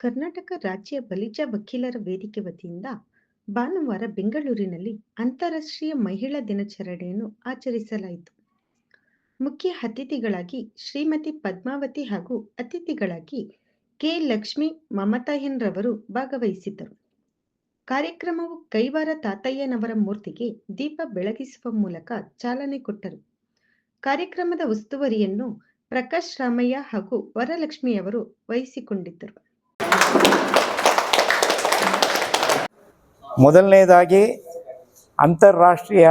ಕರ್ನಾಟಕ ರಾಜ್ಯ ಬಲಿಜ ವಕೀಲರ ವೇದಿಕೆ ವತಿಯಿಂದ ಭಾನುವಾರ ಬೆಂಗಳೂರಿನಲ್ಲಿ ಅಂತಾರಾಷ್ಟ್ರೀಯ ಮಹಿಳಾ ದಿನಾಚರಣೆಯನ್ನು ಆಚರಿಸಲಾಯಿತು. ಮುಖ್ಯ ಅತಿಥಿಗಳಾಗಿ ಶ್ರೀಮತಿ ಪದ್ಮಾವತಿ ಹಾಗೂ ಅತಿಥಿಗಳಾಗಿ ಕೆ. ಲಕ್ಷ್ಮಿ ಮಮತಾ ರವರು ಭಾಗವಹಿಸಿದ್ದರು. ಕಾರ್ಯಕ್ರಮವು ಕೈವಾರ ತಾತಯ್ಯನವರ ಮೂರ್ತಿಗೆ ದೀಪ ಬೆಳಗಿಸುವ ಮೂಲಕ ಚಾಲನೆ ಕೊಟ್ಟರು. ಕಾರ್ಯಕ್ರಮದ ಉಸ್ತುವಾರಿಯನ್ನು ಪ್ರಕಾಶ್ ರಾಮಯ್ಯ ಹಾಗೂ ವರಲಕ್ಷ್ಮಿಯವರು ವಹಿಸಿಕೊಂಡಿದ್ದರು. ಮೊದಲನೇದಾಗಿ ಅಂತಾರಾಷ್ಟ್ರೀಯ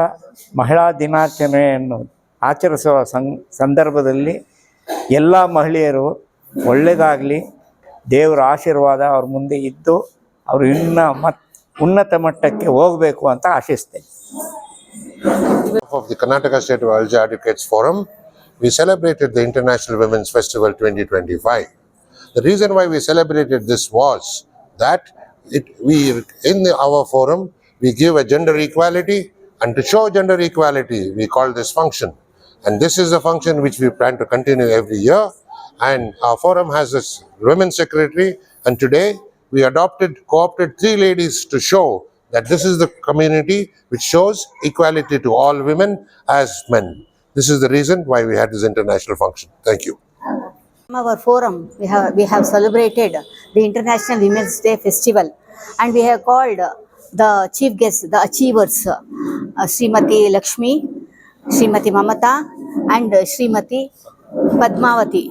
ಮಹಿಳಾ ದಿನಾಚರಣೆಯನ್ನು ಆಚರಿಸುವ ಸಂದರ್ಭದಲ್ಲಿ ಎಲ್ಲ ಮಹಿಳೆಯರು ಒಳ್ಳೆಯದಾಗಲಿ ದೇವರ ಆಶೀರ್ವಾದ ಅವ್ರ ಮುಂದೆ ಇದ್ದು ಅವರು ಇನ್ನ ಮತ್, ಉನ್ನತ ಮಟ್ಟಕ್ಕೆ ಹೋಗಬೇಕು ಅಂತ ಆಶಿಸ್ತೇನೆ. Of the Karnataka state advocates forum forum we celebrated the international women's festival twenty twenty five reason why we celebrated this was that it, we, in the, our forum, we give a gender equality, and to show gender equality, we call this function. And this is a function which we plan to continue every year. And our forum has this women secretary, and today we adopted, co-opted three ladies to show that this is the community which shows equality to all women as men. This is the reason why we had this international function. Thank you. our forum we have we have celebrated the international women's day festival and we have called the chief guests the achievers uh, srimati lakshmi srimati mamata and srimati padmavati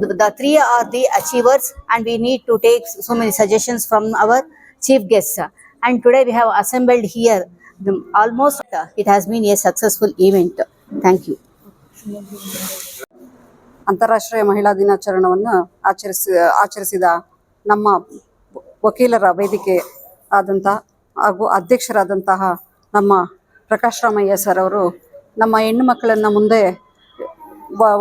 the, the three are the achievers and we need to take so many suggestions from our chief guests and today we have assembled here the, almost uh, it has been a successful event thank you ಅಂತಾರಾಷ್ಟ್ರೀಯ ಮಹಿಳಾ ದಿನಾಚರಣೆಯನ್ನು ಆಚರಿಸಿ ಆಚರಿಸಿದ ನಮ್ಮ ವಕೀಲರ ವೇದಿಕೆ ಆದಂತಹ ಹಾಗೂ ಅಧ್ಯಕ್ಷರಾದಂತಹ ನಮ್ಮ ಪ್ರಕಾಶ್ ರಾಮಯ್ಯ ಸರ್ ಅವರು ನಮ್ಮ ಹೆಣ್ಣು ಮಕ್ಕಳನ್ನು ಮುಂದೆ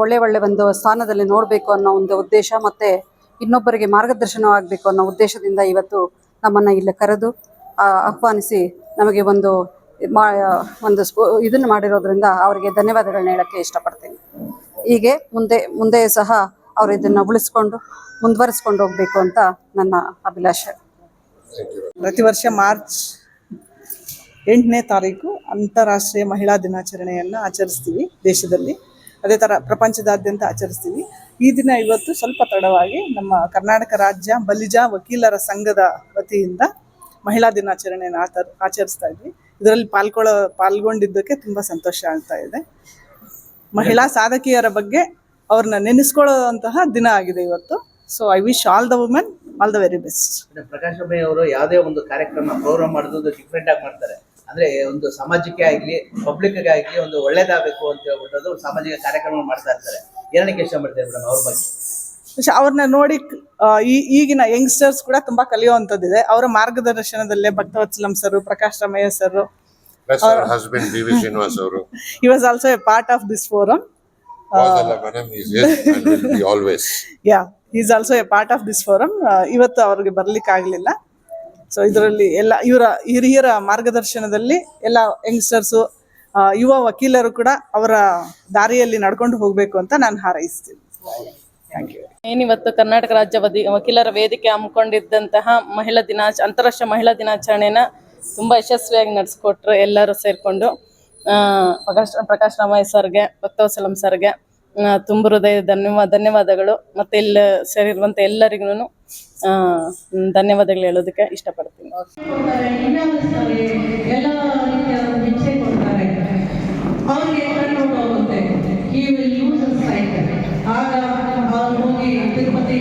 ಒಳ್ಳೆ ಒಳ್ಳೆ ಒಂದು ಸ್ಥಾನದಲ್ಲಿ ನೋಡಬೇಕು ಅನ್ನೋ ಒಂದು ಉದ್ದೇಶ ಮತ್ತು ಇನ್ನೊಬ್ಬರಿಗೆ ಮಾರ್ಗದರ್ಶನವಾಗಬೇಕು ಅನ್ನೋ ಉದ್ದೇಶದಿಂದ ಇವತ್ತು ನಮ್ಮನ್ನು ಇಲ್ಲಿ ಕರೆದು ಆಹ್ವಾನಿಸಿ ನಮಗೆ ಒಂದು ಮಾ, ಒಂದು ಇದನ್ನು ಮಾಡಿರೋದ್ರಿಂದ ಅವರಿಗೆ ಧನ್ಯವಾದಗಳನ್ನ ಹೇಳೋಕ್ಕೆ ಇಷ್ಟಪಡ್ತೀನಿ. ಹೀಗೆ ಮುಂದೆ ಮುಂದೆ ಸಹ ಅವರು ಇದನ್ನು ಉಳಿಸ್ಕೊಂಡು ಮುಂದುವರಿಸ್ಕೊಂಡು ಹೋಗಬೇಕು ಅಂತ ನನ್ನ ಅಭಿಲಾಷೆ. ಪ್ರತಿ ವರ್ಷ ಮಾರ್ಚ್ ಎಂಟನೇ ತಾರೀಕು ಅಂತಾರಾಷ್ಟ್ರೀಯ ಮಹಿಳಾ ದಿನಾಚರಣೆಯನ್ನು ಆಚರಿಸ್ತೀವಿ ದೇಶದಲ್ಲಿ. ಅದೇ ಥರ ಪ್ರಪಂಚದಾದ್ಯಂತ ಆಚರಿಸ್ತೀವಿ. ಈ ದಿನ ಇವತ್ತು ಸ್ವಲ್ಪ ತಡವಾಗಿ ನಮ್ಮ ಕರ್ನಾಟಕ ರಾಜ್ಯ ಬಲಿಜಾ ವಕೀಲರ ಸಂಘದ ವತಿಯಿಂದ ಮಹಿಳಾ ದಿನಾಚರಣೆಯನ್ನು ಆಚರ್ ಆಚರಿಸ್ತಾ ಇದ್ವಿ. ಇದರಲ್ಲಿ ಪಾಲ್ಗೊಳ್ಳೋ ಪಾಲ್ಗೊಂಡಿದ್ದಕ್ಕೆ ತುಂಬ ಸಂತೋಷ ಆಗ್ತಾ ಇದೆ. ಮಹಿಳಾ ಸಾಧಕಿಯರ ಬಗ್ಗೆ ಅವ್ರನ್ನ ನೆನೆಸ್ಕೊಳ್ಳೋ ದಿನ ಆಗಿದೆ ಇವತ್ತು. So I wish all the women all the very best Prakash by ಅವರು ಯಾವುದೇ ಒಂದು ಕಾರ್ಯಕ್ರಮ ಪ್ರೋಗ್ರಾಮ್ ಮಾಡೋದು ಡಿಫ್ರೆಂಟ್ ಆಗಿ ಮಾಡ್ತಾರೆ. ಅಂದ್ರೆ ಒಂದು ಸಮಾಜಕ್ಕೆ ಆಗಲಿ ಪಬ್ಲಿಕ್ಗೆ ಆಗಲಿ ಒಂದು ಒಳ್ಳೇದಾಗಬೇಕು ಅಂತ ಹೇಳ್ಬಿಟ್ಟು ಸಾಮಾಜಿಕ ಕಾರ್ಯಕ್ರಮ ಮಾಡ್ತಾ ಇರ್ತಾರೆ. ಏನಕ್ಕೆ ಇಷ್ಟಪಡ್ತಾರೆ ಮೇಡಮ್ ಅವ್ರ ಬಗ್ಗೆ? ಅವ್ರನ್ನ ನೋಡಿ ಈಗಿನ ಯಂಗ್ಸ್ಟರ್ಸ್ ಕೂಡ ತುಂಬಾ ಕಲಿಯುವಂಥದ್ದಿದೆ. ಅವರ ಮಾರ್ಗದರ್ಶನದಲ್ಲೇ ಭಕ್ತವತ್ಸಲಂ ಸರ್ ಪ್ರಕಾಶ್ ರಮಯ್ಯ ಸರ್. ಶ್ರೀನಿವಾಸ್ ಅವರು also a part of this forum always yeah is also a part of this forum ಇವತ್ತು ಅವ್ರಿಗೆ ಬರ್ಲಿಕ್ಕೆ ಆಗ್ಲಿಲ್ಲ. ಸೊ ಇದರಲ್ಲಿ ಎಲ್ಲ ಇವರ, ಹಿರಿಯರ ಮಾರ್ಗದರ್ಶನದಲ್ಲಿ ಎಲ್ಲ ಯಂಗ್ಸ್ಟರ್ಸು ಯುವ ವಕೀಲರು ಕೂಡ ಅವರ ದಾರಿಯಲ್ಲಿ ನಡ್ಕೊಂಡು ಹೋಗಬೇಕು ಅಂತ ನಾನು ಹಾರೈಸ್ತೀನಿ. ಥ್ಯಾಂಕ್ ಯು ಏನಿವತ್ತು ಕರ್ನಾಟಕ ರಾಜ್ಯ ವಕೀಲರ ವೇದಿಕೆ ಹಮ್ಮಿಕೊಂಡಿದ್ದಂತಹ ಮಹಿಳಾ ದಿನಾಚ, ಅಂತಾರಾಷ್ಟ್ರೀಯ ಮಹಿಳಾ ದಿನಾಚರಣೆನ ತುಂಬಾ ಯಶಸ್ವಿಯಾಗಿ ನಡೆಸ್ಕೊಟ್ರು ಎಲ್ಲರೂ ಸೇರಿಕೊಂಡು. ಪ್ರಕಾಶ್ ಪ್ರಕಾಶ್ ರಾಮಯ್ಯ ಸರ್ಗೆ ಭಕ್ತವಸಲಂ ಸರ್ಗೆ ತುಂಬ ಹೃದಯ ಧನ್ಯವಾದ ಧನ್ಯವಾದಗಳು. ಮತ್ತೆ ಇಲ್ಲಿ ಸೇರಿರುವಂತ ಎಲ್ಲರಿಗೂ ಧನ್ಯವಾದಗಳು ಹೇಳೋದಕ್ಕೆ ಇಷ್ಟಪಡ್ತೀನಿ. ಆಗ ಹೋಗಿ ತಿರುಪತಿ